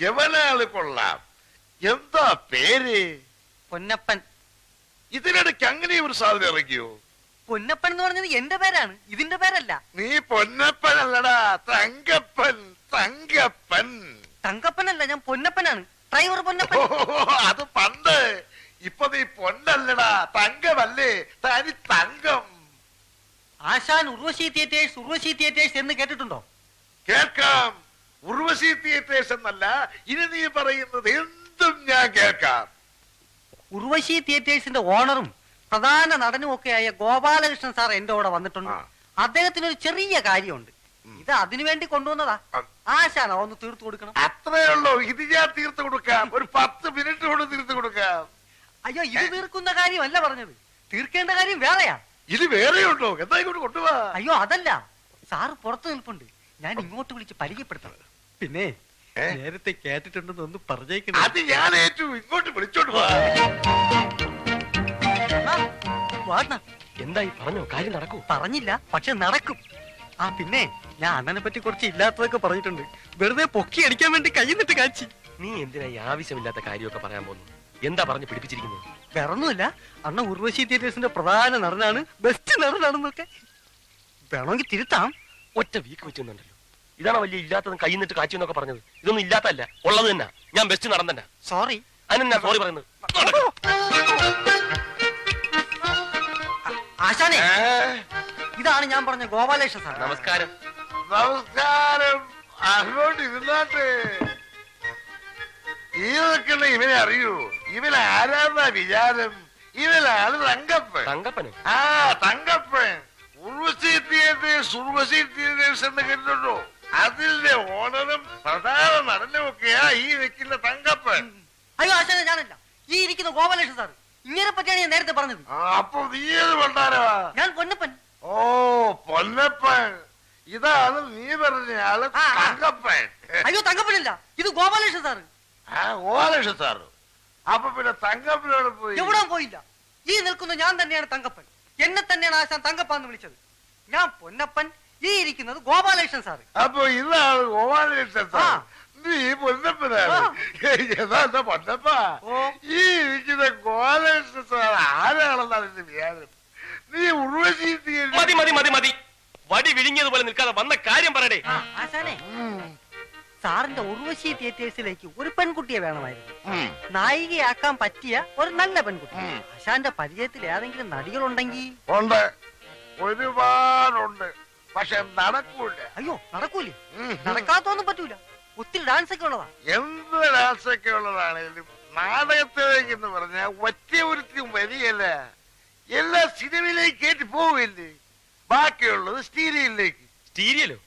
യവനാൾ കൊള്ളാം? എന്താ പേര്? പൊന്നപ്പൻ. ഇതിനിടയ്ക്ക് അങ്ങനെ ഒരു സാധനം ഇറങ്ങിയോ? പൊന്നപ്പൻ എന്ന് പറഞ്ഞത് എന്റെ പേരാണ്. ഇതിന്റെ പേരല്ല. നീ പൊന്നപ്പനല്ലടാ. തങ്കപ്പൻ തങ്കപ്പൻ. തങ്കപ്പനല്ല ഞാൻ പൊന്നപ്പനാണ്. ഡ്രൈവർ പൊന്നപ്പൻ. അത് പണ്ട്. ഇപ്പൊ നീ പൊന്നല്ലടാ. തങ്കമല്ലേ. തനി തങ്കം. ആശാൻ ഉർവശി തിയേറ്റേഴ്സ് ഉർവശി തിയേറ്റേഴ്സ് എന്ന് കേട്ടിട്ടുണ്ടോ കേൾക്കാം ഉർവശി തിയേറ്റേഴ്സ് എന്നല്ല ഇനി നീ പറയുന്നത് എന്തും ഞാൻ കേൾക്കാം. ഉർവശി തിയേറ്റേഴ്സിന്റെ ഓണറും പ്രധാന നടനും ആയ ഗോപാലകൃഷ്ണൻ സാർ എന്റെ കൂടെ വന്നിട്ടുണ്ട്. അദ്ദേഹത്തിന് ഒരു ചെറിയ കാര്യമുണ്ട്. ഇത് അതിനു വേണ്ടി കൊണ്ടുവന്നതാ. ആശാന ഒന്ന് തീർത്തു കൊടുക്കണം. അത്രേ ഉള്ളൂ. ഇത് ഞാൻ തീർത്തു കൊടുക്കാം. ഒരു പത്ത് മിനിറ്റ് കൊണ്ട് തീർത്തു കൊടുക്കാം. അയ്യോ ഇത് തീർക്കുന്ന കാര്യമല്ല പറഞ്ഞത്. തീർക്കേണ്ട കാര്യം വേറെയാ. ഇത് വേറെയുണ്ടോ? എന്താ ഇങ്ങോട്ട് കൊണ്ടുപോവാ അയ്യോ അതല്ല. സാറ് പുറത്തു നിൽപ്പുണ്ട്. ഞാൻ ഇങ്ങോട്ട് വിളിച്ച് പരിചയപ്പെടുത്തണം പിന്നെ? നേരത്തെ കേട്ടിട്ടുണ്ടെന്ന് ഒന്ന് പറഞ്ഞേക്കണം. അത് ഞാൻ ഏറ്റു ഇങ്ങോട്ട് വിളിച്ചോണ്ട് പോവാ. വാടന എന്തായി പറഞ്ഞോ? കാര്യം നടക്കൂ. പറഞ്ഞില്ല പക്ഷെ നടക്കും. ആ പിന്നെ ഞാൻ അണ്ണനെ പറ്റി കുറച്ച് ഇല്ലാത്തതൊക്കെ പറഞ്ഞിട്ടുണ്ട്. വെറുതെ പൊക്കി അടിക്കാൻ വേണ്ടി കൈന്നിട്ട് കാച്ചി. നീ എന്തിനാ ഈ ആവശ്യമില്ലാത്ത കാര്യമൊക്കെ പറയാൻ പോകുന്നു എന്താ പറഞ്ഞു പിടിപ്പിച്ചിരിക്കുന്നത്? വേറൊന്നുമില്ല അണ്ണ ഉർവശി തിയേറ്റേഴ്സിന്റെ പ്രധാന നടനാണ് ബെസ്റ്റ് നടനാണെന്നൊക്കെ. വേണമെങ്കിൽ തിരുത്താം. ഒറ്റ വീക്ക് വെച്ചുണ്ടല്ലോ ഇതാണോ വലിയ ഇല്ലാത്തതും കൈ നിന്നിട്ട് കാച്ചു എന്നൊക്കെ പറഞ്ഞത്. ഇതൊന്നും ഇല്ലാത്തല്ല ഉള്ളത് തന്നെ. ഞാൻ ബെസ്റ്റ് നടന്നെ സോറി അതിനെന്നാ സോറി പറയുന്നത്. ആശാനെ. ഇതാണ് ഞാൻ പറഞ്ഞ ഗോപാലേഷ സാർ നമസ്കാരം. നമസ്കാരം. അങ്ങോട്ട് ഇരുന്നാട്ടെ. ഈ നിൽക്കുന്ന ഇവനെ അറിയൂ. ഇവൻ ആരാന്നാ വിചാരം? ഇവനാണ് തങ്കപ്പൻ. തങ്കപ്പൻ ആ തങ്കപ്പൻ. ഉർവശി തിയേറ്റേഴ്സ് ഉർവശി തിയേറ്റേഴ്സ് എന്ന് കേട്ടിട്ടുണ്ടോ അതിന്റെ ഓണറും പ്രധാന നടനും ഒക്കെയാ ഈ വെക്കുന്ന തങ്കപ്പൻ. അയ്യോ ആശാനെ ഞാനല്ല. ഈ ഇരിക്കുന്ന ഗോപാലകൃഷ്ണൻ സാർ ഇങ്ങനെ പറ്റിയാണ് ഞാൻ നേരത്തെ പറഞ്ഞത്. അപ്പൊ നീ ഏത് കൊണ്ടാരവാ ഞാൻ പൊന്നപ്പൻ. ഓ പൊന്നപ്പൻ. ഇതാണ് നീ പറഞ്ഞ ആൾ. തങ്കപ്പൻ. അയ്യോ തങ്കപ്പനല്ല. ഇത് ഗോപാലകൃഷ്ണൻ സാറ്. ആ ഓലക്ഷ സാറ്. അപ്പൊ പിന്നെ തങ്കപ്പനോട് പോയി. എവിടെ പോയില്ല. ഈ നിൽക്കുന്ന ഞാൻ തന്നെയാണ് തങ്കപ്പൻ. എന്നെ തന്നെയാണ് ആശാൻ തങ്കപ്പാന്ന് വിളിച്ചത്. ഞാൻ പൊന്നപ്പൻ ഈ ഇരിക്കുന്നത് ഗോപാലകൃഷ്ണൻ സാറ്. അപ്പൊ ഇതാണ് ഗോപാലകൃഷ്ണൻ സാർ. നീ പൊന്നപ്പനാണ്. പൊന്നപ്പ? ഓ. ഈ ഇരിക്കുന്ന ഗോപാലകൃഷ്ണൻ സാർ ആരാണെന്നാണ് എന്റെ വിചാരം നീ ഉർവശി മതി മതി മതി മതി. വടി വിഴുങ്ങിയതുപോലെ നിൽക്കാതെ വന്ന കാര്യം പറയടേ. ആശാനെ. സാറിന്റെ ഉർവശി തിയേറ്റേഴ്സിലേക്ക് ഒരു പെൺകുട്ടിയെ വേണമായിരുന്നു. നായികയാക്കാൻ പറ്റിയ ഒരു നല്ല പെൺകുട്ടി. അശാന്റെ ആശാന്റെ പരിചയത്തിൽ ഏതെങ്കിലും നടികളുണ്ടെങ്കിൽ? ഉണ്ട്. ഒരുപാടുണ്ട്. പക്ഷെ നടക്കൂല അയ്യോ നടക്കൂലേ? നടക്കാത്തൊന്നും പറ്റൂല. ഒത്തിരി ഡാൻസ് ഒക്കെ ഉള്ളതാ. എന്ത് ഡാൻസ് ഒക്കെ ഉള്ളതാണേലും നാടകത്തിലേക്ക് എന്ന് പറഞ്ഞ ഒറ്റ ഒരുത്തിയും വരികയല്ല. എല്ലാ സിനിമയിലേക്ക് കയറ്റി പോവില്ലേ ബാക്കിയുള്ളത് സ്റ്റീരിയലിലേക്ക്. സ്റ്റീരിയലോ?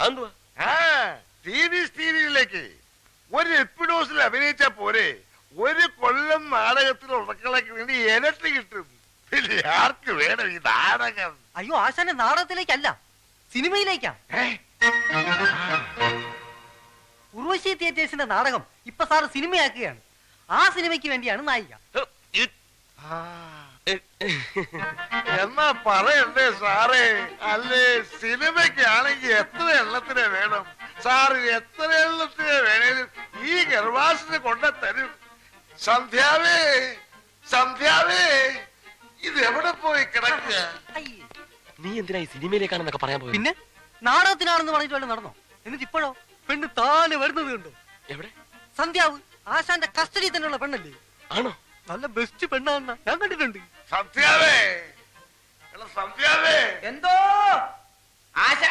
അതെന്തുവാ? ആ വി ഒരു എപ്പിഡോസിൽ അഭിനയിച്ച പോരെ. ഒരു കൊല്ലം നാടകത്തിൽ ഉറക്കളയ്ക്ക് വേണ്ടി ഇരട്ടി കിട്ടും. പിന്നെ ആർക്ക് വേണം ഈ നാടകം? അയ്യോ ആശാന്റെ നാടകത്തിലേക്കല്ല. സിനിമയിലേക്കാ? ഉർവശി തിയേറ്റേഴ്സിന്റെ നാടകം ഇപ്പൊ സാർ സിനിമയാക്കുകയാണ്. ആ സിനിമയ്ക്ക് വേണ്ടിയാണ് നായിക. എന്നാ പറയണ്ടേ സാറേ? അല്ലേ സിനിമയ്ക്കാണെങ്കിൽ എത്ര എണ്ണത്തിന് വേണം? സാർ എത്ര എണ്ണത്തിന് വേണേലും ഈ ഗർഭാസിന് കൊണ്ട തരും. സന്ധ്യാവേ സന്ധ്യാവേ ഇത് എവിടെ പോയി കിടക്കുക? അയ്യേ. നീ എന്തിനാ ഈ സിനിമയിലേക്കാണെന്നൊക്കെ പറയാൻ പോയി പിന്നെ? നാടകത്തിനാണെന്ന് പറഞ്ഞിട്ട് വല്ലതും നടന്നോ? എന്നിട്ട് ഇപ്പോഴോ പെണ്ണ് താനെ വരുന്നത് കണ്ടോ? എവിടെ? സന്ധ്യാവ് ആശാന്റെ കസ്റ്റഡി തന്നെയുള്ള പെണ്ണല്ലേ? ആണോ? നല്ല ബെസ്റ്റ് പെണ്ണാന്ന ഞാൻ കണ്ടിട്ടുണ്ട്. സന്ധ്യാവേ! സന്ധ്യാവേ! എന്തോ? ആശ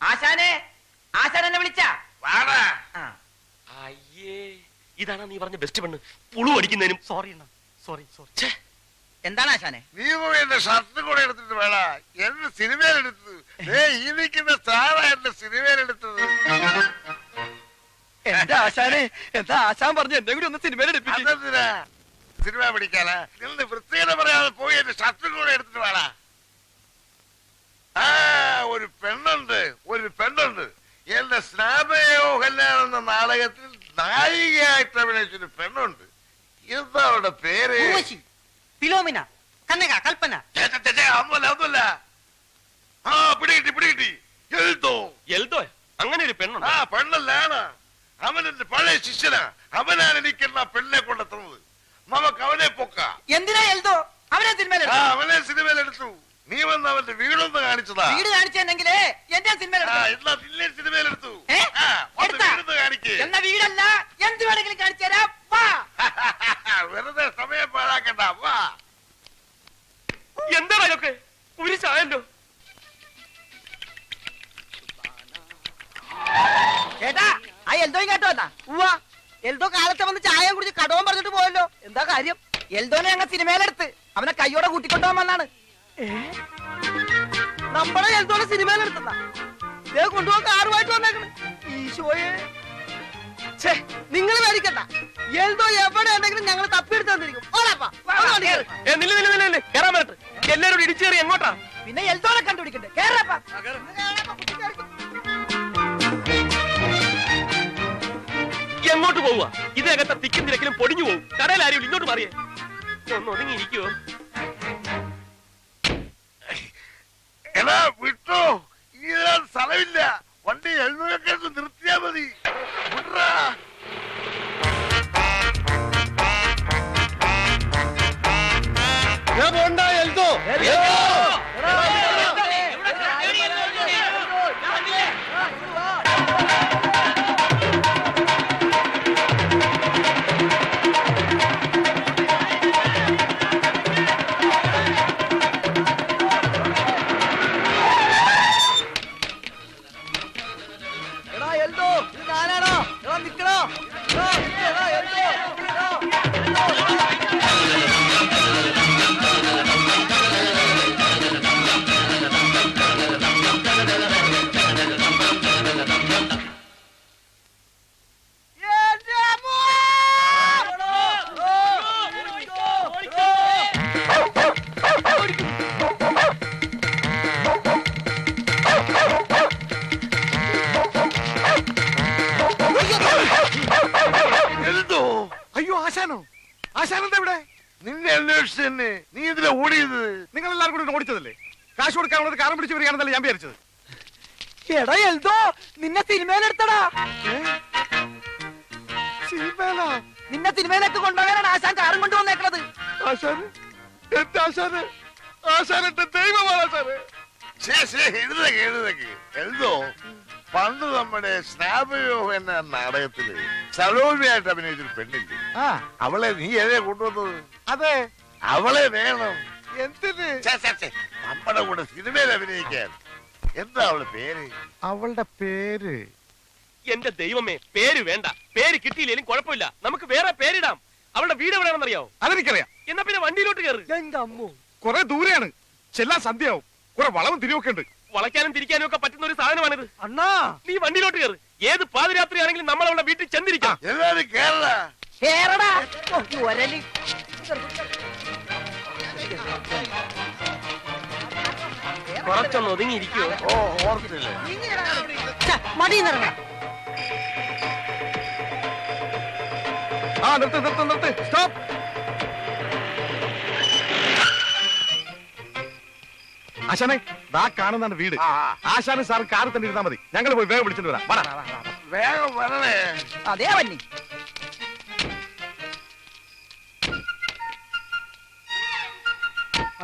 ആശാനെ ആശാൻ എന്നെ വിളിച്ച? വാടാ. അയ്യേ ഇതാണ് നീ പറഞ്ഞ ബെസ്റ്റ് പെണ്ണ്. പുളു അടിക്കുന്നതിനും സോറി അണ്ണ. സോറി സോറി ഛേ, എന്താണ് ആശാനെ? നീ പോയി എന്റെ ഷർട്ട് കൂടെ എടുത്തിട്ട് വേണ എന്റെ സിനിമയിലെടുത്തത്. ഏ ഈ നിൽക്കുന്ന സാറാ എന്റെ സിനിമയിലെടുത്തത്. എന്താ ആശാനെ? എന്താ ആശാൻ പറഞ്ഞു എന്നെ കൂടി ഒന്ന് സിനിമയിൽ അതെന്തിനാ? സിനിമ പിടിക്കാനാ? നിന്ന് വൃത്തികത പറയാതെ പോയി എന്റെ ഷർട്ടും കൂടെ എടുത്തിട്ട് വേണ ആ ഒരു പെണ്ണുണ്ട് ഒരു പെണ്ണുണ്ട്. എന്റെ സ്നാപയോ കല്യാണം എന്ന നാടകത്തിൽ നായികയായിട്ട് അഭിനയിച്ചൊരു പെണ്ണുണ്ട്. എന്താ അവളുടെ പേര് ഉർവശി ഫിലോമിന കന്നക കൽപ്പന. ഒന്നുമല്ല ആ പിടികിട്ടി പിടികിട്ടി. എഴുതോ? എൽദോ അങ്ങനെ ഒരു പെണ്ണുണ്ട്? ആ പെണ്ണല്ലാണ്. അവനെന്റെ പഴയ ശിഷ്യനാ. അവനാണ് എനിക്ക് എന്നാ പെണ്ണെ കൊണ്ടെത്തുന്നത്. നമുക്ക് അവനെ പൊക്ക. എന്തിനാ എൽദോ അവനെ സിനിമയിൽ ആ അവനെ സിനിമയിൽ എടുത്തു നീ വന്ന് അവന്റെ വീടൊന്ന് കാണിച്ചതാ. വീട് കാണിച്ചെന്നെങ്കിലേ എന്റെ സിനിമയിൽ സിനിമയിൽ എടുത്തു? കാണിക്ക്. എന്ന വീടല്ല? എന്ത് വേണമെങ്കിലും കാണിച്ചു തരാം വെറുതെ സമയം പാഴാക്കണ്ട. വാ. എന്താണ് അതൊക്കെ ഒരു ചായല്ലോ ചേട്ടാ ആ എൽദോയും കേട്ടോ എന്നാ ഉവ്വ. എൽദോ കാലത്തെ വന്ന് ചായ കുടിച്ച് കടവും പറഞ്ഞിട്ട് പോയല്ലോ. എന്താ കാര്യം? എൽദോനെ ഞങ്ങൾ സിനിമയിലെടുത്ത് അവനെ കൈയോടെ കൂട്ടിക്കൊണ്ടുപോകാൻ വന്നാണ്. നമ്മളെ എൽദോനെ സിനിമയിലെടുത്തുന്ന ദേ കൊണ്ടുപോകാൻ കാറുമായിട്ട് വന്നേക്കണ്. ഈശോയെ. നിങ്ങൾ മേടിക്കണ്ട എൽദോ എവിടെ ഉണ്ടെങ്കിലും ഞങ്ങൾ തപ്പിയെടുത്ത് തന്നിരിക്കും കേറാൻ പറ്റത്ത് എല്ലാരും ഇടിച്ചു കയറി എങ്ങോട്ടാ? പിന്നെ എൽദോനെ കണ്ടുപിടിക്കണ്ടേ? കേറപ്പാ എങ്ങോട്ട് പോവുക ഇതിനകത്ത് തിക്കും തിരക്കിലും പൊടിഞ്ഞു പോകും കടയിൽ ആരും ഇങ്ങോട്ട് മാറിയേ. ഒന്ന് ഒതുങ്ങി ഇരിക്കുവോ? എടാ വിട്ടോ. ഈ സ്ഥലമില്ല. വണ്ടി എഴുന്നൂറൊക്കെ ആശാനെന്താ ഇവിടെ? നിന്നെ അന്വേഷിച്ച് തന്നെ നീ ഇതിലെ ഓടിയത്? നിങ്ങൾ എല്ലാവരും കൂടി ഓടിച്ചതല്ലേ? കാശ് കൊടുക്കാനുള്ളത് കാരം പിടിച്ചു വരികയാണെന്നല്ലേ ഞാൻ വിചാരിച്ചത്. എടാ എൽദോ നിന്നെ സിനിമയിലെടുത്തടാ. സിനിമേലാ നിന്നെ സിനിമയിലേക്ക് കൊണ്ടുപോകാനാണ് ആശാൻ കാറും കൊണ്ടുവന്നേക്കുന്നത് ആശാന് എന്റെ ആശാന് ആശാൻ എന്റെ ദൈവമാണ് ആശാന്. എഴുതേക്ക് എഴുതേക്ക്. എന്തോ പണ്ട് നമ്മുടെ സ്നാപയോ എന്ന നാടകത്തിൽ സലോമിയായിട്ട് അഭിനയിച്ചൊരു പെണ്ണില്ലേ? ആ. അവളെ നീ ഏതേ കൊണ്ടുവന്നത്? അതെ. അവളെ വേണം. എന്തിന്. നമ്മുടെ കൂടെ സിനിമയിൽ അഭിനയിക്കാൻ. എന്താ അവളെ പേര്? അവളുടെ പേര്. എന്റെ ദൈവമേ പേര് വേണ്ട. പേര് കിട്ടിയില്ലെങ്കിലും കുഴപ്പമില്ല. നമുക്ക് വേറെ പേരിടാം. അവളുടെ വീട് എവിടെയാണെന്നറിയാവോ? അതെനിക്കറിയാം. എന്നാ പിന്നെ വണ്ടിയിലോട്ട് കയറി. എന്റെ അമ്മോ. കുറെ ദൂരെയാണ്. ചെല്ലാൻ സന്ധ്യയാവും. കുറെ വളവും തിരിവൊക്കെ ഉണ്ട്. വളയ്ക്കാനും തിരിക്കാനും ഒക്കെ പറ്റുന്ന ഒരു സാധനമാണിത്. അണ്ണാ. നീ വണ്ടിയിലോട്ട് കയറി. ഏത് പാതിരാത്രി ആണെങ്കിലും നമ്മൾ അവളുടെ വീട്ടിൽ ചെന്നിരിക്കാം. എല്ലാരും കേരള കേറടാ. ഒരലി കുറച്ചൊന്ന് ഒതുങ്ങി ഇരിക്കുവോ ഓ ഓർത്തില്ലേ. മടിയിന്നിറങ്ങ ആ നിർത്ത് നിർത്ത് നിർത്ത്. സ്റ്റോപ്പ് ആശാനെ ദാ കാണുന്നതാണ് വീട്. ആ, ആശാനും സാറും കാറിൽ തന്നെ ഇരുന്നാ മതി. ഞങ്ങൾ പോയി വേഗം വിളിച്ചിട്ട് വരാം. വാടാ. വേഗം വരണേ. അതേ വന്നി.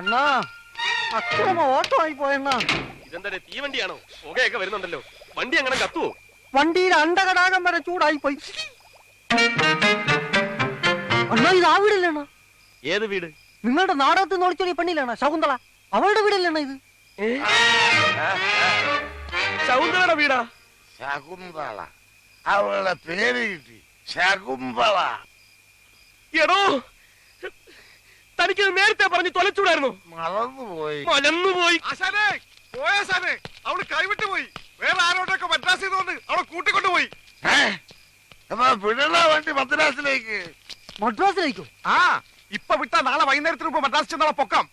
അണ്ണാ അക്രമ ഓട്ടമായി പോയണ്ണാ ഇതെന്താ തീവണ്ടിയാണോ പുകയൊക്കെ വരുന്നുണ്ടല്ലോ. വണ്ടി അങ്ങനെ കത്തുവോ? വണ്ടിയിൽ അണ്ടകടാകം വരെ ചൂടായി പോയി അണ്ണാ ഇത് ആ വീടല്ലേണ്ണ ഏത് വീട്? നിങ്ങളുടെ നാടകത്തിൽ നോളിച്ചൊടി പെണ്ണിലാണ് ശകുന്തള. അവളുടെ വീടല്ലേണ്ണ ഇത്? ശകുന്തളയുടെ വീടാ? ശകുന്തള. അവളുടെ പേര് കിട്ടി ശകുന്തള. എടോ തനിക്കത് നേരത്തെ പറഞ്ഞു തൊലച്ചൂടായിരുന്നു. മറന്നുപോയി. മലന്നുപോയി. ആശാനെ പോയ ആശാനെ? അവൾ കൈവിട്ടു പോയി. വേറെ ആരോട്ടൊക്കെ മദ്രാസ് ചെയ്തോണ്ട് അവളെ കൂട്ടിക്കൊണ്ടുപോയി. പോയി വണ്ടി മദ്രാസിലേക്ക്? മദ്രാസിലേക്കോ? ആ ഇപ്പൊ വിട്ടാ നാളെ വൈകുന്നേരത്തിന് മുമ്പ് മദ്രാസ് ചെന്നാളെ പൊക്കാം.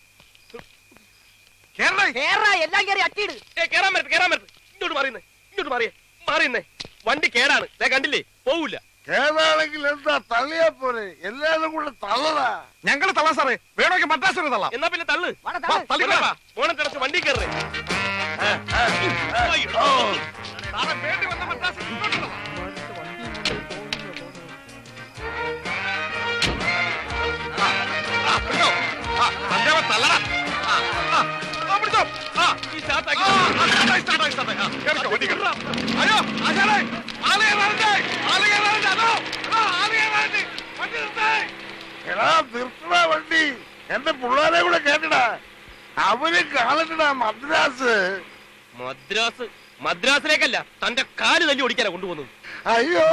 കേരള കേറാ എല്ലാം കയറി അട്ടിയിട്. ഏ കേറാൻ പറ്റത്ത് കേറാൻ പറ്റത്ത് ഇങ്ങോട്ട് മാറിയെന്നേ ഇങ്ങോട്ട് മാറിയേ മാറിയുന്നേ. വണ്ടി കേടാണ്. ഞാൻ കണ്ടില്ലേ? പോവൂല. ഏതാണെങ്കിൽ എന്താ തള്ളിയാ പോലെ എല്ലാരും കൂടെ തള്ളടാ. ഞങ്ങൾ തള്ളാ സാറേ. വേണമെങ്കിൽ മദ്രാസിന് തള്ളാം. എന്നാ പിന്നെ തള്ളു. ഓണം കിടച്ച് വണ്ടി കയറി. തള്ളടാ. പിടിച്ചോ. കേറിക്കോ, വണ്ടി എന്റെ പിള്ളേരെ കൂടെ കേട്ടടാ. അവർ കാണട്ടടാ മദ്രാസ്. മദ്രാസ് മദ്രാസിലേക്കല്ല തന്റെ കാൽ തല്ലി ഓടിക്കാനാ കൊണ്ടുപോകുന്നത്. അയ്യോ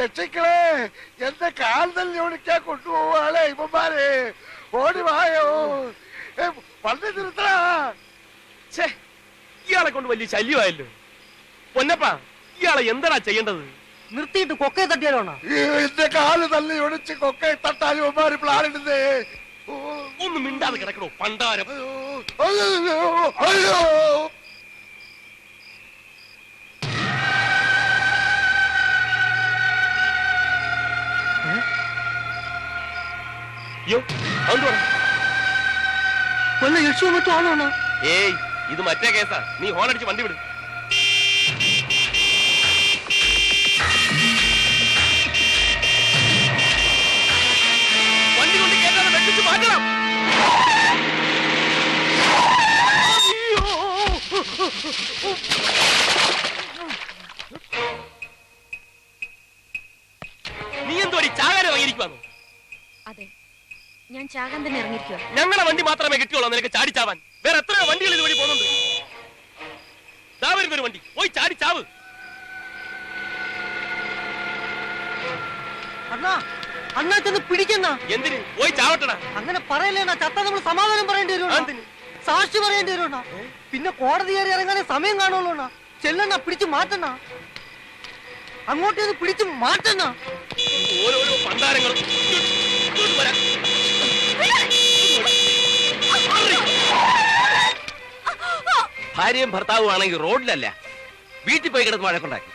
രക്ഷിക്കളെ എന്റെ കാൽ തല്ലി ഓടിക്കാൻ കൊണ്ടുപോവാളെ ഇവന്മാരെ. ഓടി വായോ. വണ്ടി നിർത്തടാ. ഛേ ഇയാളെ കൊണ്ട് വലിയ ശല്യമായല്ലോ. പൊന്നപ്പ ഇയാളെ എന്താടാ ചെയ്യേണ്ടത്? നിർത്തിയിട്ട് കൊക്കയെ തട്ടിയാലോണ? എന്റെ കാൽ തല്ലി ഒടിച്ച് കൊക്കെ തട്ടാൻ ഇവന്മാര് പ്ലാനിടുന്നേ ഒന്ന് മിണ്ടാതെ കിടക്കണോ പണ്ടാരം? അയ്യോ, അയ്യോ, അതുകൊണ്ട് വല്ല യക്ഷോ മറ്റോ ആണോണ ഏയ് ഇത് മറ്റേ കേസാ. നീ ഹോൺ അടിച്ച് വണ്ടി വിട്. ചാകാൻ തന്നെ ഇറങ്ങിയിരിക്കുക ഞങ്ങളെ വണ്ടി മാത്രമേ കിട്ടിയുള്ളൂ നിനക്ക് ചാടി ചാവാൻ. വേറെ എത്രയോ വണ്ടികൾ ഇതുവഴി പോകുന്നുണ്ട്. ദാ വരുന്നൊരു വണ്ടി. പോയി ചാടിച്ചാവ് അണ്ണാ അണ്ണാ ചെന്ന് എന്തിന്? പോയി അങ്ങനെ പറയല്ലേ ചത്ത നമ്മൾ സമാധാനം പറയേണ്ടി വരുമോ സാക്ഷി പറയേണ്ടി പിന്നെ കോടതി കയറി ഇറങ്ങാനേ സമയം കാണുള്ളൂ ചെല്ലണ്ണ പിടിച്ചു മാറ്റണ അങ്ങോട്ടേന്ന് പിടിച്ചു ഓരോരോ പണ്ടാരങ്ങളും ഭാര്യയും ഭർത്താവും ആണെങ്കിൽ റോഡിലല്ല. വീട്ടിൽ പോയി കിടന്ന് വഴക്കുണ്ടാക്കി.